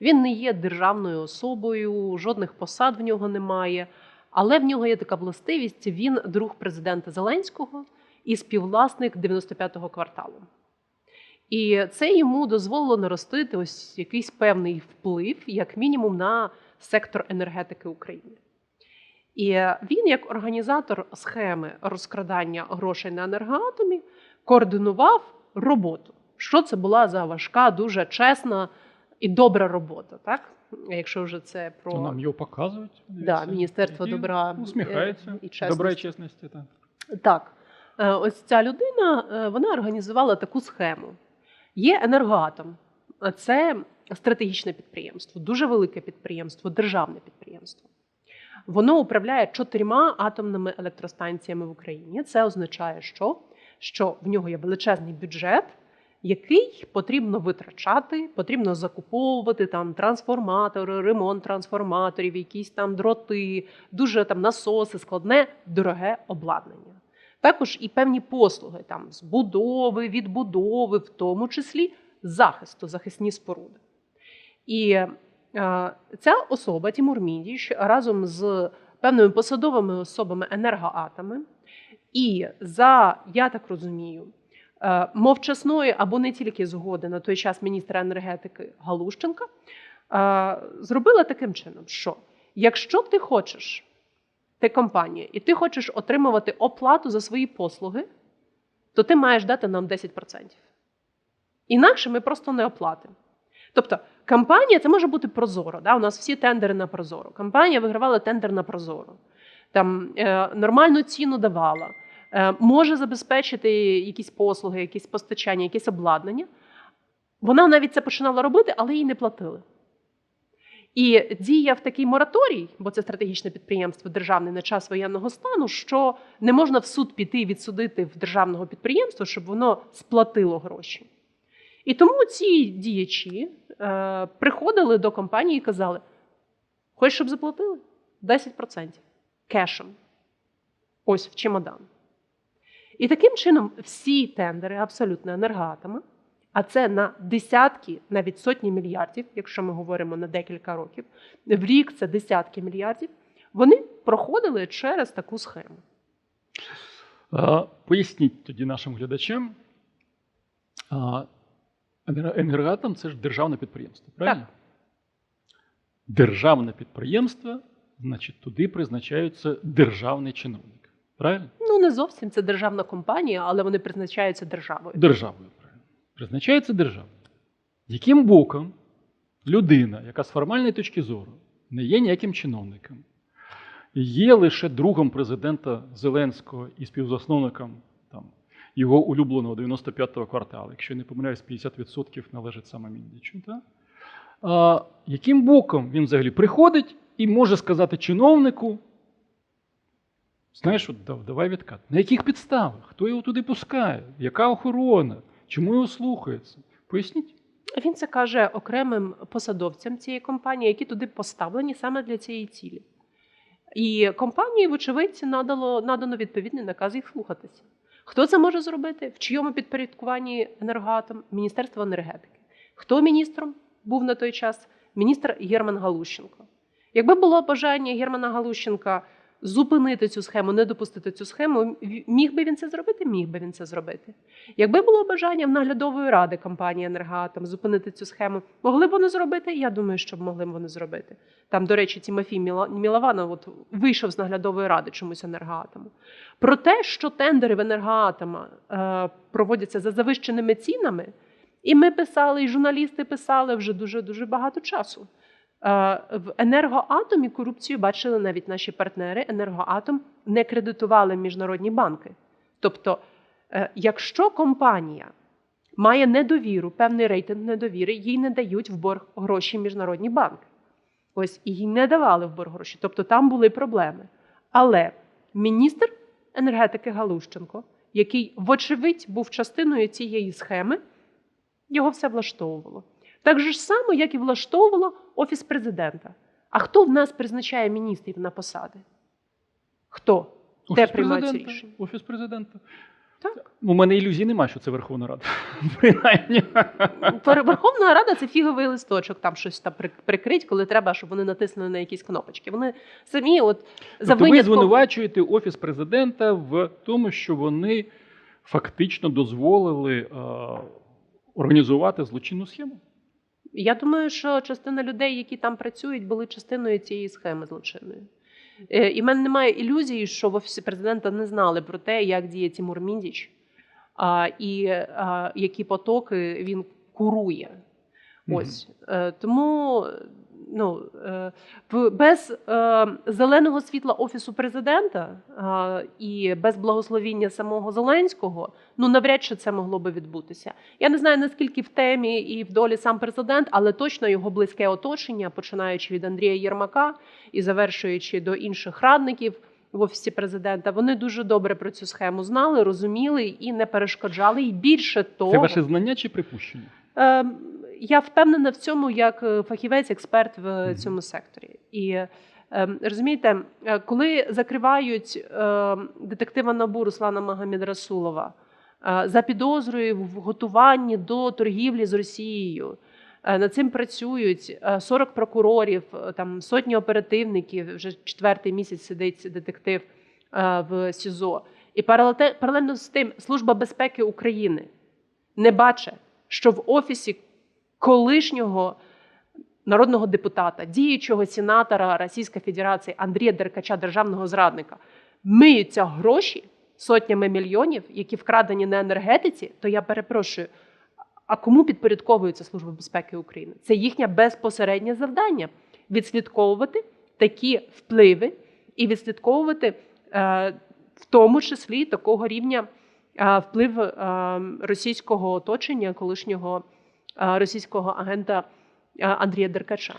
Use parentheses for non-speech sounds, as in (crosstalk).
Він не є державною особою, жодних посад в нього немає. Але в нього є така властивість: він друг президента Зеленського і співвласник 95-го кварталу. І це йому дозволило наростити ось якийсь певний вплив, як мінімум, на сектор енергетики України. І він, як організатор схеми розкрадання грошей на енергоатомі, координував роботу. Що це була за важка, дуже чесна і добра робота, так? Якщо вже це про нам його показують. Да. Міністерство І добра, Усміхається. е, і чесності. Добра і чесності. Так. Так, Е, ось ця людина е, вона організувала таку схему. Є енергоатом, а це стратегічне підприємство, дуже велике підприємство, державне підприємство. Воно управляє чотирма атомними електростанціями в Україні. Це означає, що, що в нього є величезний бюджет, який потрібно витрачати, потрібно закуповувати там трансформатори, ремонт трансформаторів, якісь там дроти, дуже там насоси, складне, дороге обладнання. Також і певні послуги там збудови, відбудови, в тому числі захисту, захисні споруди. І е, ця особа, Тімур Мідіч, разом з певними посадовими особами енергоатоми, і за, я так розумію, мовчасної або не тільки згоди на той час міністра енергетики Галущенка, е, зробила таким чином, що якщо ти хочеш ти компанія, і ти хочеш отримувати оплату за свої послуги, то ти маєш дати нам 10%. Інакше ми просто не оплатимо. Тобто, компанія це може бути прозоро. Да? У нас всі тендери на прозоро. Компанія вигравала тендер на прозоро, там е, нормальну ціну давала, е, може забезпечити якісь послуги, якісь постачання, якесь обладнання. Вона навіть це починала робити, але їй не платили. І діяв такий мораторій, бо це стратегічне підприємство державне на час воєнного стану, що не можна в суд піти і відсудити в державного підприємства, щоб воно сплатило гроші. І тому ці діячі е, приходили до компанії і казали: хочеш, щоб заплатили? 10% кешем. Ось в чемодан. І таким чином всі тендери, абсолютно енергоатоми, а це на десятки, навіть сотні мільярдів, якщо ми говоримо на декілька років, в рік це десятки мільярдів, вони проходили через таку схему. Поясніть тоді нашим глядачам. Енергоатом це ж державне підприємство, правильно? Так. Державне підприємство, значить, туди призначаються державний чиновник. Правильно? Ну не зовсім це державна компанія, але вони призначаються державою. Державою, правильно. Призначається державою. Яким боком людина, яка з формальної точки зору не є ніяким чиновником, є лише другом президента Зеленського і співзасновником там, його улюбленого 95-го кварталу, якщо я не помиляюсь, 50% належить саме Міндічу. Так? А, яким боком він взагалі приходить і може сказати чиновнику, знаєш, от, давай відкат. На яких підставах? Хто його туди пускає? Яка охорона? Чому його слухаються? Поясніть. Він це каже окремим посадовцям цієї компанії, які туди поставлені саме для цієї цілі. І компанії, вочевидь, надало надано відповідний наказ їх слухатися. Хто це може зробити? В чийому підпорядкуванні енергоатом? Міністерство енергетики. Хто міністром був на той час? Міністр Герман Галущенко. Якби було бажання Германа Галущенка зупинити цю схему, не допустити цю схему, міг би він це зробити? Міг би він це зробити. Якби було бажання в наглядової ради компанії Енергоатом зупинити цю схему, могли б вони зробити? Я думаю, що могли б вони зробити. Там, до речі, Тімофій Міла- Мілованов от вийшов з наглядової ради чомусь енергоатому. Про те, що тендери в енергоатома е, проводяться за завищеними цінами, і ми писали, і журналісти писали вже дуже дуже багато часу. Е, В енергоатомі корупцію бачили навіть наші партнери. Енергоатом не кредитували міжнародні банки. Тобто, е, якщо компанія має недовіру, певний рейтинг недовіри, їй не дають в борг гроші міжнародні банки. Ось і їй не давали в борг гроші. Тобто там були проблеми. Але міністр енергетики Галущенко, який, вочевидь, був частиною цієї схеми, його все влаштовувало. Так же ж само, як і влаштовувало Офіс президента. А хто в нас призначає міністрів на посади? Хто? Де Офіс приймаються президента, рішення? Офіс президента. Так. У мене ілюзій немає, що це Верховна Рада. (laughs) Принаймні. Верховна Рада це фіговий листочок, там щось там прикрить, коли треба, щоб вони натиснули на якісь кнопочки. Вони самі, от за Тобто ви звинувачуєте Офіс президента в тому, що вони фактично дозволили е, організувати злочинну схему. Я думаю, що частина людей, які там працюють, були частиною цієї схеми злочинної. Е, І в мене немає ілюзії, що в офісі президента не знали про те, як діє Тимур Міндіч, а, і які потоки він курує. Ось Е, тому ну, е, без е, зеленого світла офісу президента е, і без благословіння самого Зеленського, ну навряд чи це могло би відбутися. Я не знаю наскільки в темі і в долі сам президент, але точно його близьке оточення, починаючи від Андрія Єрмака і завершуючи до інших радників. В офісі президента вони дуже добре про цю схему знали, розуміли і не перешкоджали. І більше того, Це ваше знання чи припущення? Е, Я впевнена в цьому як е, фахівець, експерт в цьому секторі. І е, розумієте, е, коли закривають е, детектива НАБУ Руслана Магомедрасулова е, за підозрою в готуванні до торгівлі з Росією. Над цим працюють е, 40 прокурорів, там сотні оперативників. Вже четвертий місяць сидить детектив в СІЗО. І паралельно з тим Служба безпеки України не бачить, що в офісі колишнього народного депутата, діючого сенатора Російської Федерації Андрія Деркача, державного зрадника, миються гроші сотнями мільйонів, які вкрадені на енергетиці, то я перепрошую. А кому підпорядковується Служба безпеки України? Це їхнє безпосереднє завдання відслідковувати такі впливи і відслідковувати е, в тому числі такого рівня е, вплив е, російського оточення, колишнього російського агента е, Андрія Деркача.